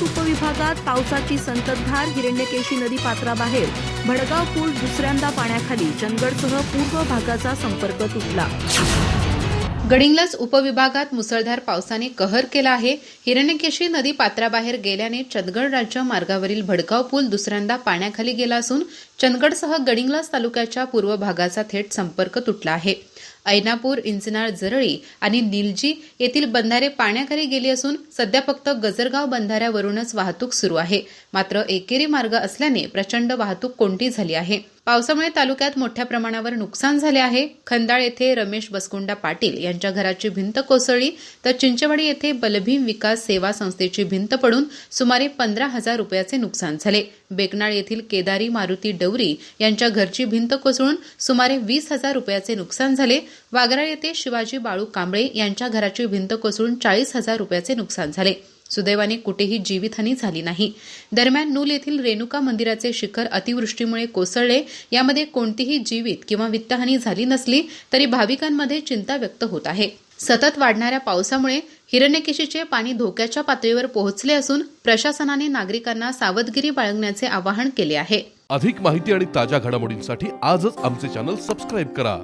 उपविभागात पावसाची संततधार हिरण्यकेशी नदी पात्राबाहेर भडगाव पूल दुसऱ्यांदा पाण्याखाली चंदगडसह पूर्व भागाचा संपर्क तुटला. गडिंग्लज उपविभागात मुसळधार पावसाने कहर केला आहे. हिरण्यकेशी नदी पात्राबाहेर गेल्याने चंदगड राज्य मार्गावरील भडकाव पूल दुसऱ्यांदा पाण्याखाली गेला असून चंदगडसह गडिंग्लज तालुक्याच्या पूर्व भागाचा थेट संपर्क तुटला आहे. ऐनापूर इंचनाळ जरळी आणि निलजी येथील बंधारे पाण्याखाली गेली असून सध्या फक्त गजरगाव बंधाऱ्यावरूनच वाहतूक सुरू आहे. मात्र एकेरी मार्ग असल्याने प्रचंड वाहतूक कोंडी झाली आहे. पावसामुळे तालुक्यात मोठ्या प्रमाणावर नुकसान झाले आहे. खंदाळ येथे रमेश बसकुंडा पाटील यांच्या घराची भिंत कोसळली तर चिंचवाडी येथे बलभीम विकास सेवा संस्थेची भिंत पडून सुमारे पंधरा हजार रुपयाचे नुकसान झाले. बेकनाळ येथील केदारी मारुती डवरी यांच्या घरची भिंत कोसळून सुमारे वीस हजार रुपयाचे नुकसान झाले. वागराळ येथे शिवाजी बाळू कांबळे यांच्या घराची भिंत कोसळून चाळीस हजार रुपयाचे नुकसान झाले. सुदैवाने कुठेही जीवितहानी झाली नाही. दरम्यान नूल येथील रेणुका मंदिराचे शिखर अतिवृष्टीमुळे कोसळले. यामध्ये कोणतीही जीवित किंवा वित्तहानी झाली नसली तरी भाविकांमध्ये चिंता व्यक्त होत आहे. सतत वाढणाऱ्या पावसामुळे हिरण्यकेशीचे पाणी धोक्याच्या पातळीवर पोहोचले असून प्रशासनाने नागरिकांना सावधगिरी बाळगण्याचे आवाहन केले आहे. अधिक माहिती आणि ताज्या घडामोडींसाठी आजच आमचे चॅनल सबस्क्राईब करा.